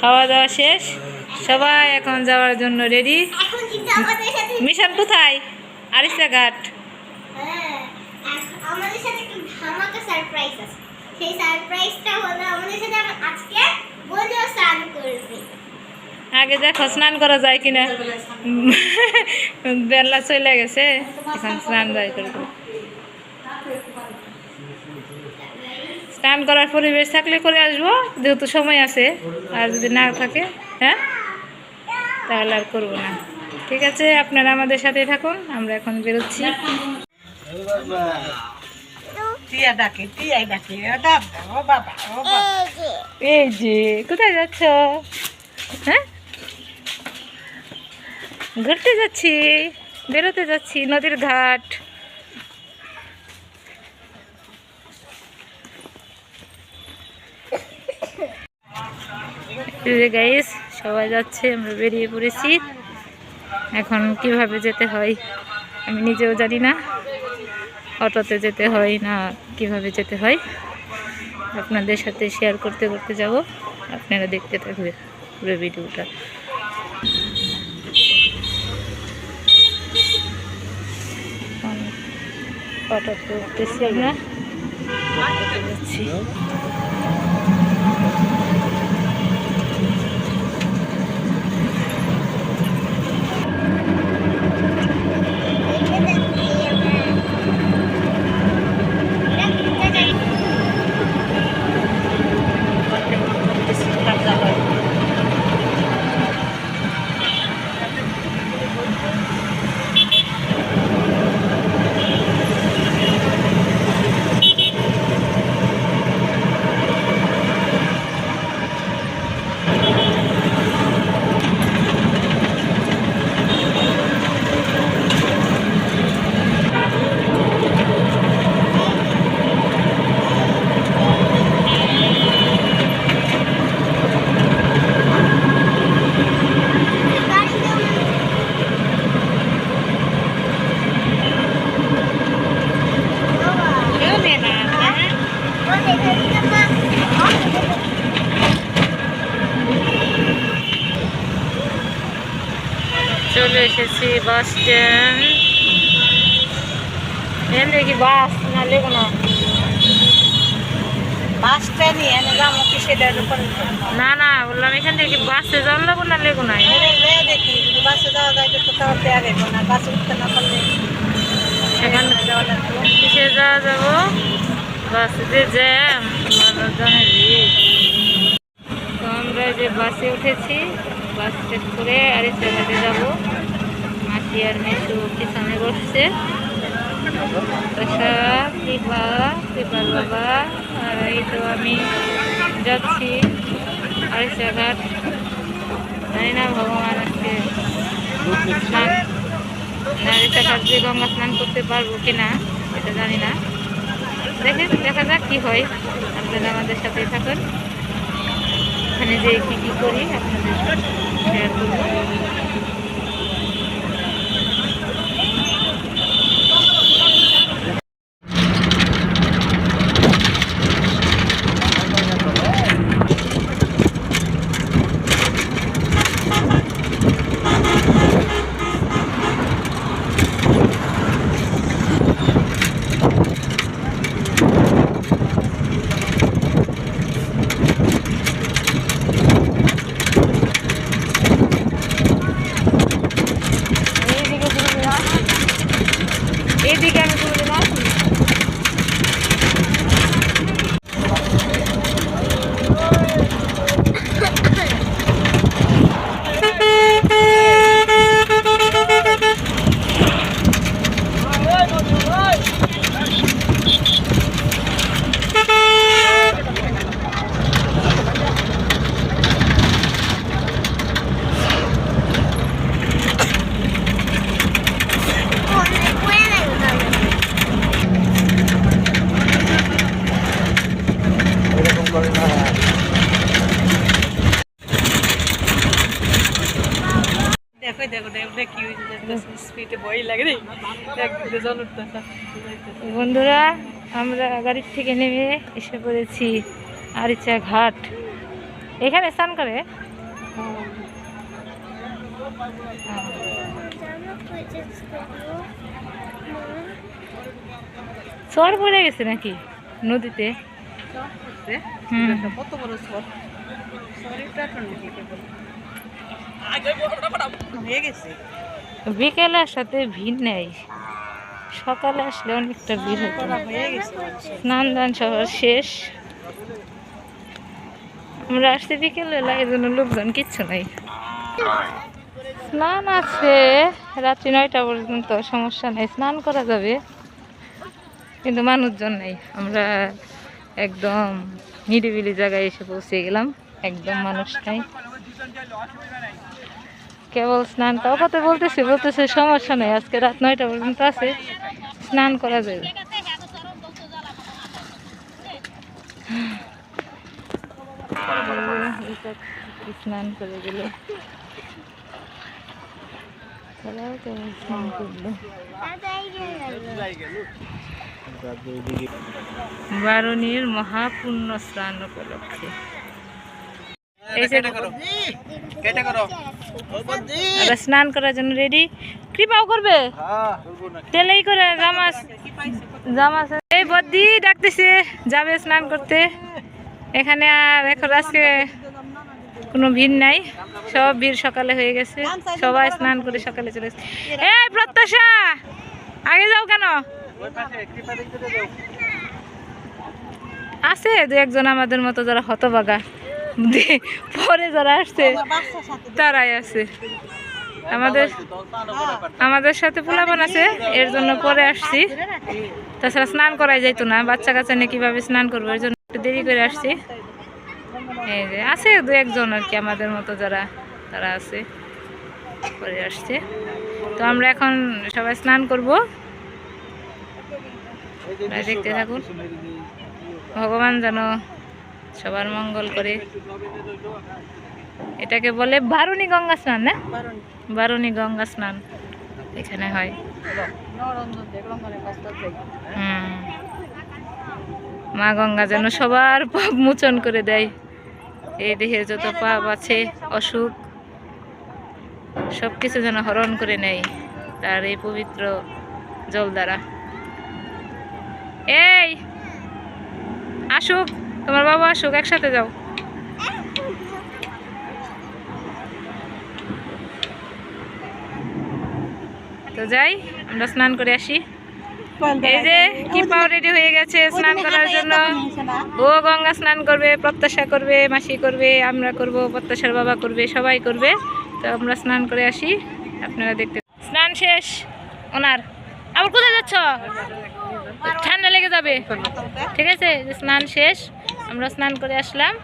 খাওয়া দাওয়া শেষ? সবাই এখন যাওয়ার জন্য রেডি মিশন কোথায়? আরিসা ঘাট। হ্যাঁ আমাদের সাথে একটা ধামাকা সারপ্রাইজ আছে। সেই সারপ্রাইজটা হলো আমাদের সাথে আজকে বন্ধু স্নান করবে। আগে দেখো স্নান করা যায় কিনা? বেলা চলে গেছে এখন স্নান যায় করব। স্নান করার পরিবেশ থাকলে করে আসব যেহেতু সময় আছে আর যদি না থাকে হ্যাঁ? তাহলে আর করব না। ঠিক আছে আপনারা আমাদের সাথেই থাকুন আমরা এখন বেরোচ্ছি। এই যে কোথায় যাচ্ছ? হ্যাঁ? ঘুরতে যাচ্ছি বেরোতে যাচ্ছি নদীর ঘাট। গাইস সবাই যাচ্ছে, আমরা বেরিয়ে পড়েছি। এখন কীভাবে যেতে হয়, আমি নিজেও জানি না। অটোতে যেতে হয় না কীভাবে যেতে হয়, আপনাদের সাথে শেয়ার করতে করতে যাব। আপনারা দেখতে থাকবে পুরো ভিডিওটা। অটোতে উঠতেছি আমরা। যাচ্ছি। চলে এসেছি বাস স্ট্যান্ড। এখান দেখি বাস না লেগো না? না না বললাম এখান থেকে বাসে যাওয়ার লাগো না লেগো না দেখি বাসে যাওয়া যায় তো কোথাও দেওয়া যাবে না বাসে উঠতে না পারলে। যাওয়া লাগবে। কিসে যাওয়া যাব? বাসে যে জ্যাম তো আমরা যে বাসে উঠেছি বাস করে যাব মাসি আর মেসু পিছনে বসছে। কৃপা কৃপার বাবা, আর এই তো আমি যাচ্ছি আরিসা ঘাট জানি না, ভগবান আজকে স্নান আরিসা ঘাট দিয়ে গঙ্গা স্নান করতে পারব কিনা, এটা জানি না। দেখে, দেখা যাক কি হয়। আপনারা আমাদের সাথেই থাকুন। ওখানে যে কী কী করি, আপনাদের শেয়ার করব এইদিকে ঘুরে আসি এইদিকে আমি ঘুরে আসি দেখো দেখো স্পিডে ভয় লাগে রে। বন্ধুরা, আমরা গাড়ির থেকে নেমে এসে পড়েছি আরিচা ঘাট। এখানে স্নান করে? চর পড়ে গেছে নাকি নদীতে? হুম। কত বড় সর শরীরটা হয়ে গেছে। বিকেলে সাথে ভিড় নেই। সকালে আসলে অনেকটা ভিড় হতো হয়ে গেছে স্নান দান সবার শেষ। আমরা আসতে বিকেলবেলা এই জন্য লোকজন কিচ্ছু নাই। স্নান আছে। রাত্রি নয়টা পর্যন্ত সমস্যা নেই। স্নান করা যাবে। কিন্তু মানুষজন নাই। আমরা একদম নিরিবিলি জায়গায় এসে পৌঁছে গেলাম। একদম মানুষ নাই। কেবল স্নান কাউকে বলতেছে বলতেছে সমস্যা নেই, আজকে রাত নয়টা পর্যন্ত আছে। স্নান করা যাবে। স্নান করে তো স্নান করল বারণীর মহাপূর্ণ স্নান উপলক্ষে। স্নান করার জন্য রেডি কৃপাও করবে? তেলেই করে জামাস। জামাস। এই বদ্দি ডাকতেছে যাবে স্নান করতে। এখানে আর এখন আজকে কোনো ভিড় নাই। সব ভিড় সকালে হয়ে গেছে। সবাই স্নান করে সকালে চলে গেছে এই প্রত্যাশা আগে যাও কেন? আছে দু একজন আমাদের মতো যারা হতবাগা পরে যারা আসছে, তারাই আছে। আমাদের আমাদের সাথে পোলাপান আছে, এর জন্য পরে আসছি। তাছাড়া স্নান করাই যাইতো না, বাচ্চা কাচ্চা নিয়ে কীভাবে স্নান করব, এর জন্য একটু দেরি করে আসছি। এই যে, আছে দু একজন আর কি আমাদের মতো যারা, তারা আছে, পরে আসছে। তো আমরা এখন সবাই স্নান করব। দেখতে থাকুন। ভগবান যেন সবার মঙ্গল করে। এটাকে বলে বারুণী গঙ্গা স্নান, না? বারুণী গঙ্গা স্নান এখানে হয়। মা গঙ্গা যেন সবার পাপ মোচন করে দেয়। এই দেহে যত পাপ আছে, অসুখ সব কিছু যেন হরণ করে নেয় তার এই পবিত্র জল দ্বারা। এই আসুক তোমার বাবা আসুক একসাথে যাও। তো যাই আমরা স্নান করে আসি। এই যে কি পাও রেডি হয়ে গেছে স্নান করার জন্য? ও গঙ্গা স্নান করবে প্রত্যাশা করবে মাসি করবে আমরা করব প্রত্যাশার বাবা করবে সবাই করবে। তো আমরা স্নান করে আসি আপনারা দেখতে স্নান শেষ ওনার। আবার কোথায় যাচ্ছ? ঠান্ডা লেগে যাবে। ঠিক আছে স্নান শেষ। আমরা স্নান করে আসলাম।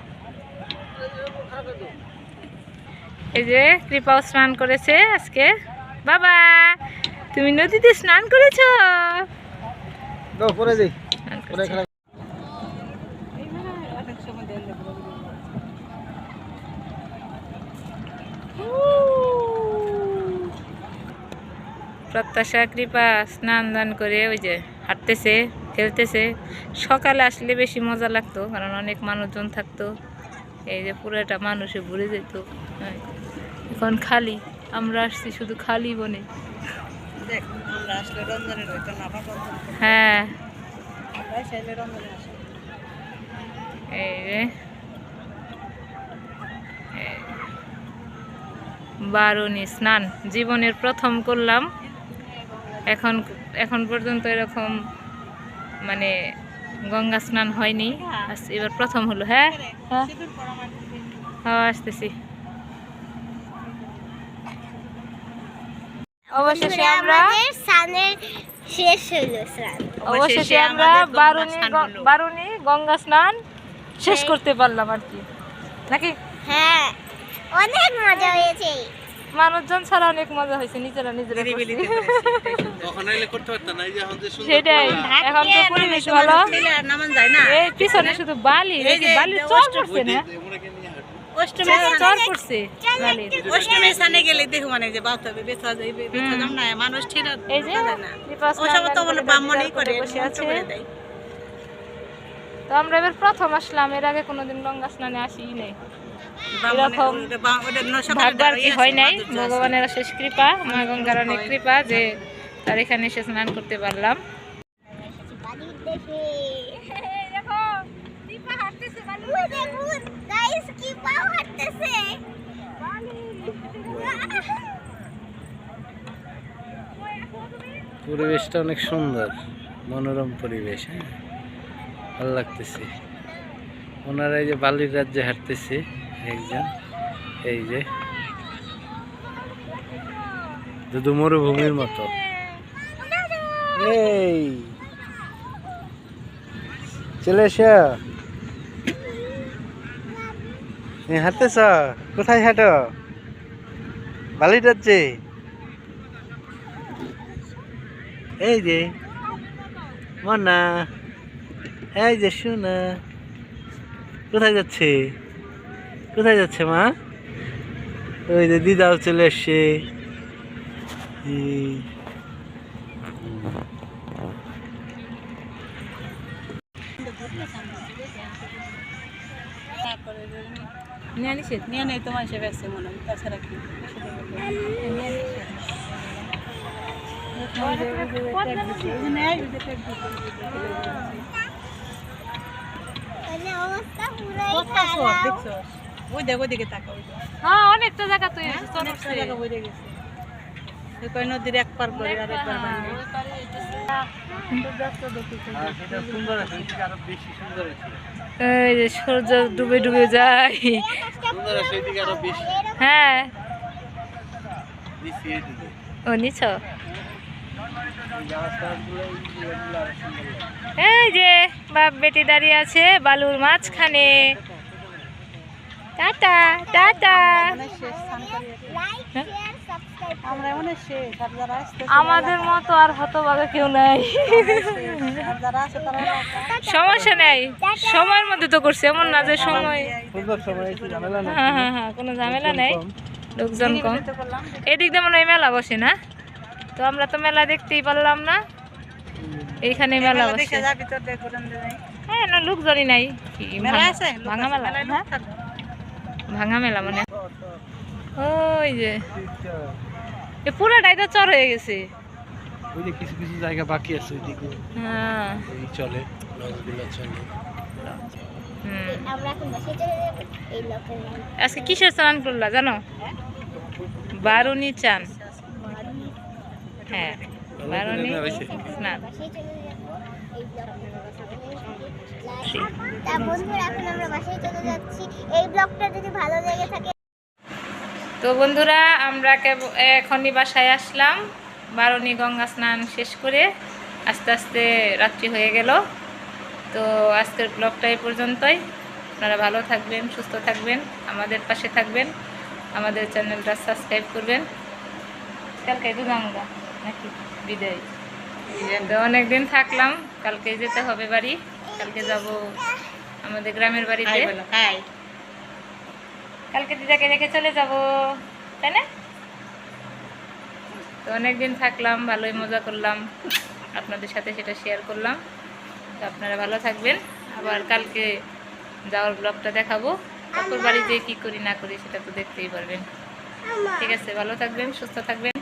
এই যে কৃপাও স্নান করেছে আজকে। বাবা তুমি নদীতে স্নান করেছ পরে যাই স্নান পরে করেছে। খেলা অনেক সময় দেন প্রত্যাশা কৃপা স্নান দান করে ওই যে হাঁটতেছে খেলতেছে। সকালে আসলে বেশি মজা লাগতো কারণ অনেক মানুষজন থাকতো। এই যে পুরোটা মানুষে ভরে যেত। হ্যাঁ। এখন খালি আমরা আসছি শুধু খালি বনে। হ্যাঁ। এই এই। বারুণী স্নান জীবনের প্রথম করলাম। এখন এখন পর্যন্ত এরকম মানে গঙ্গা স্নান হয়নি। এবার প্রথম হলো হ্যাঁ? হ্যাঁ। হ্যাঁ আসতেছি। অবশেষে আমরা স্নানের শেষ হইল স্নান। অবশেষে আমরা বারুণী বারুণী গঙ্গা স্নান শেষ করতে পারলাম আর কি। নাকি? হ্যাঁ অনেক মজা হয়েছে। মানুষজন ছাড়া অনেক মজা হয়েছে নিজেরা নিজেরা সেটাই এখন তো পরিবেশ ভালো। ছেলে আর নামান যায় না। এই পিছনে শুধু বালি যে চর পড়ছে না? চর পড়ছে বালির গেলে দেখো মানে যে বাত হবে বেচা যাইবে বেচা যাম না মানুষ ঠিক এই যে যায় না। দীপা ওসব তো বলে ব্রাহ্মণই করে বসে আছে। তো আমরা এবার প্রথম আসলাম এর আগে কোনোদিন গঙ্গা স্নানে আসিই নেই। এরকম আর কি হয় নাই? ভগবানের শেষ কৃপা মা গঙ্গার অনেক কৃপা যে তার এখানে এসে স্নান করতে পারলাম। পরিবেশটা অনেক সুন্দর মনোরম পরিবেশ হ্যাঁ? ভালো লাগতেছে। ওনারা এই যে বালির রাজ্যে হাঁটতেছে। একজন এই যে। শুধু মরুভূমির মতো। এই। চলে এসো। হাঁটতেছ? কোথায় হাঁটো? বালির রাজ্যে এই যে, মনা। এই যে শোনা কোথায় যাচ্ছে? কোথায় যাচ্ছে মা? ওই যে দিদাও চলে এসছে। এই। নিয়ে নিষেধ নিয়ে নেই তোমার হিসেবে মনে হয়। তাছাড়া কি? অবস্থা পুরাই খারাপ। দেখছ? ওই দেখ ওইদিকে। তাকা ওই হ্যাঁ অনেকটা জায়গা অনেকটা গেছে। ওই নদীর এক পার করে আর বানিয়ে সুন্দর আছে। এই যে সূর্য ডুবে ডুবে যায়। সুন্দর আছে এদিকে আরও বেশি। হ্যাঁ। ও নিছ এই যে বাপ বেটি দাঁড়িয়ে আছে বালুর মাঝখানে। Tata tata. আমাদের মতো আর হতভাগা কেউ নাই। সমস্যা নেই। সময়ের মধ্যে তো করছে এমন না যে সময় হ্যাঁ হ্যাঁ হ্যাঁ কোনো ঝামেলা নেই। লোকজন কম। এদিক দিয়ে মনে হয় মেলা বসে না? তো আমরা তো মেলা দেখতেই পারলাম না। এইখানে মেলা বসে। হ্যাঁ না লোকজনই নাই। ভাঙা- মেলা মেলায় হ্যাঁ লোক থাকবে। ভাঙা মেলা মানে। ওই যে। এ পুরোটাই তো চর হয়ে গেছে। ওই যে কিছু কিছু জায়গা বাকি আছে ওইদিকে। হ্যাঁ। এই চলে লঞ্চগুলো চলে। আজকে কিসের স্নান করলা জানো? বারুনি চান। হ্যাঁ বারুনি স্নান। বন্ধুরা এখন আমরা বাসায় চলে যাচ্ছি এই ব্লগটা যদি ভালো লেগে থাকে। তো বন্ধুরা আমরা এখনই বাসায় আসলাম। বারুনি গঙ্গা স্নান শেষ করে আস্তে আস্তে রাত্রি হয়ে গেল। তো আজকের ব্লগটা এই পর্যন্তই। আপনারা ভালো থাকবেন সুস্থ থাকবেন আমাদের পাশে থাকবেন আমাদের চ্যানেলটা সাবস্ক্রাইব করবেন। কালকে দুর্গাঙ্গা নাকি বিদায়? তো অনেকদিন থাকলাম কালকে যেতে হবে বাড়ি। কালকে যাব আমাদের গ্রামের বাড়িতে। কালকে দিদাকে রেখে চলে যাব, তাই না? তো অনেকদিন থাকলাম, ভালোই মজা করলাম। আপনাদের সাথে সেটা শেয়ার করলাম। তো আপনারা ভালো থাকবেন। আবার কালকে যাওয়ার ব্লগটা দেখাবো। তারপর বাড়িতে কী করি না করি সেটা তো দেখতেই পারবেন। ঠিক আছে, ভালো থাকবেন, সুস্থ থাকবেন।